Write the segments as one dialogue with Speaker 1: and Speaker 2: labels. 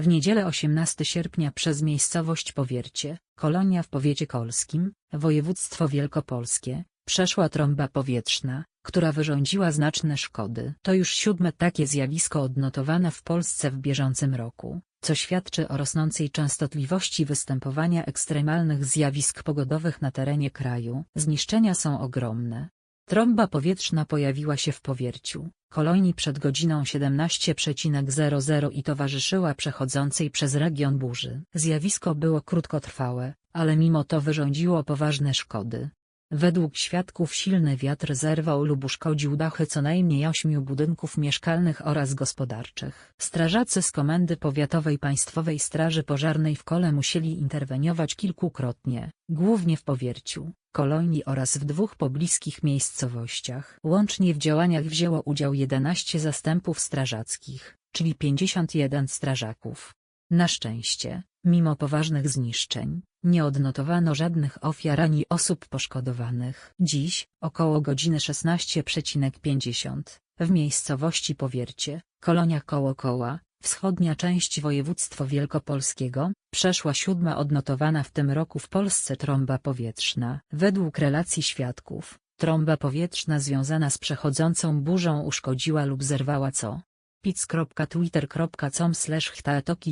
Speaker 1: W niedzielę 18 sierpnia przez miejscowość Powiercie, kolonia w powiecie kolskim, województwo wielkopolskie, przeszła trąba powietrzna, która wyrządziła znaczne szkody. To już siódme takie zjawisko odnotowane w Polsce w bieżącym roku, co świadczy o rosnącej częstotliwości występowania ekstremalnych zjawisk pogodowych na terenie kraju. Zniszczenia są ogromne. Trąba powietrzna pojawiła się w powierciu, kolonii przed godziną 17.00 i towarzyszyła przechodzącej przez region burzy. Zjawisko było krótkotrwałe, ale mimo to wyrządziło poważne szkody. Według świadków silny wiatr zerwał lub uszkodził dachy co najmniej ośmiu budynków mieszkalnych oraz gospodarczych. Strażacy z Komendy Powiatowej Państwowej Straży Pożarnej w Kole musieli interweniować kilkukrotnie, głównie w Powierciu, Kolonii oraz w dwóch pobliskich miejscowościach. Łącznie w działaniach wzięło udział 11 zastępów strażackich, czyli 51 strażaków. Na szczęście, mimo poważnych zniszczeń, nie odnotowano żadnych ofiar ani osób poszkodowanych. Dziś, około godziny 16.50, w miejscowości Powiercie, kolonia koło koła, wschodnia część województwa wielkopolskiego, przeszła siódma odnotowana w tym roku w Polsce trąba powietrzna. Według relacji świadków, trąba powietrzna związana z przechodzącą burzą uszkodziła lub zerwała co? pic.twitter.com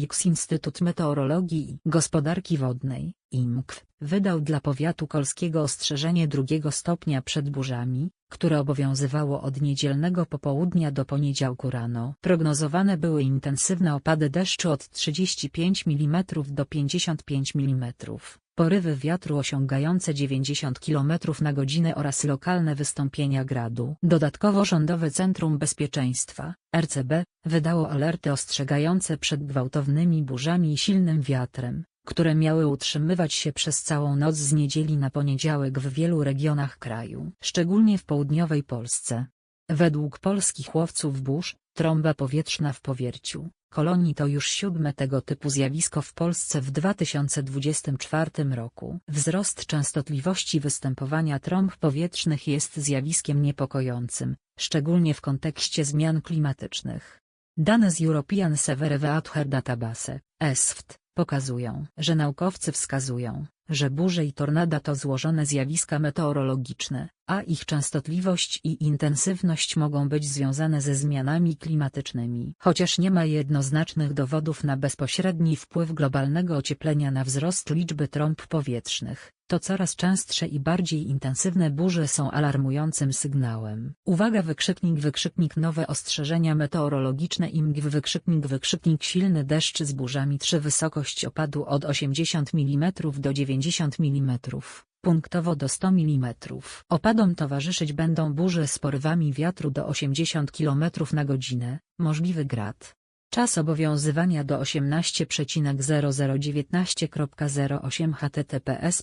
Speaker 1: x Instytut Meteorologii i Gospodarki Wodnej, IMKW, wydał dla powiatu kolskiego ostrzeżenie drugiego stopnia przed burzami, które obowiązywało od niedzielnego popołudnia do poniedziałku rano. Prognozowane były intensywne opady deszczu od 35 mm do 55 mm porywy wiatru osiągające 90 km na godzinę oraz lokalne wystąpienia gradu. Dodatkowo Rządowe Centrum Bezpieczeństwa, RCB, wydało alerty ostrzegające przed gwałtownymi burzami i silnym wiatrem, które miały utrzymywać się przez całą noc z niedzieli na poniedziałek w wielu regionach kraju, szczególnie w południowej Polsce. Według polskich łowców burz, trąba powietrzna w powierciu, kolonii to już siódme tego typu zjawisko w Polsce w 2024 roku. Wzrost częstotliwości występowania trąb powietrznych jest zjawiskiem niepokojącym, szczególnie w kontekście zmian klimatycznych. Dane z European Severe Weather Database, ESFT, pokazują, że naukowcy wskazują, że burze i tornada to złożone zjawiska meteorologiczne, a ich częstotliwość i intensywność mogą być związane ze zmianami klimatycznymi. Chociaż nie ma jednoznacznych dowodów na bezpośredni wpływ globalnego ocieplenia na wzrost liczby trąb powietrznych, to coraz częstsze i bardziej intensywne burze są alarmującym sygnałem. Uwaga wykrzyknik wykrzyknik nowe ostrzeżenia meteorologiczne IMG wykrzyknik wykrzyknik silny deszcz z burzami 3 wysokość opadu od 80 mm do 90 mm punktowo do 100 mm. Opadom towarzyszyć będą burze z porywami wiatru do 80 km na godzinę, możliwy grad. Czas obowiązywania do 18.0019.08 https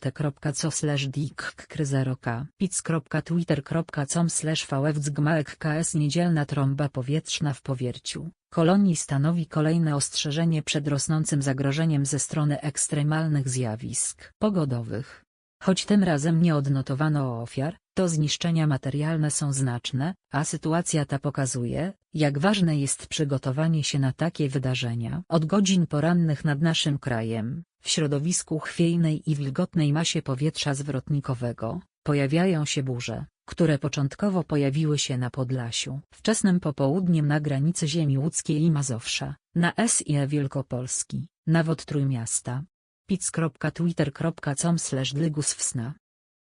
Speaker 1: t.co dikkr0k pic.twitter.com vfzgmaekks Niedzielna trąba powietrzna w powierciu kolonii stanowi kolejne ostrzeżenie przed rosnącym zagrożeniem ze strony ekstremalnych zjawisk pogodowych. Choć tym razem nie odnotowano ofiar, to zniszczenia materialne są znaczne, a sytuacja ta pokazuje, jak ważne jest przygotowanie się na takie wydarzenia. Od godzin porannych nad naszym krajem, w środowisku chwiejnej i wilgotnej masie powietrza zwrotnikowego, pojawiają się burze, które początkowo pojawiły się na Podlasiu. Wczesnym popołudniem na granicy ziemi łódzkiej i Mazowsza, na SIE Wielkopolski, nawod Trójmiasta. pic.twitter.com Dlygus Wsna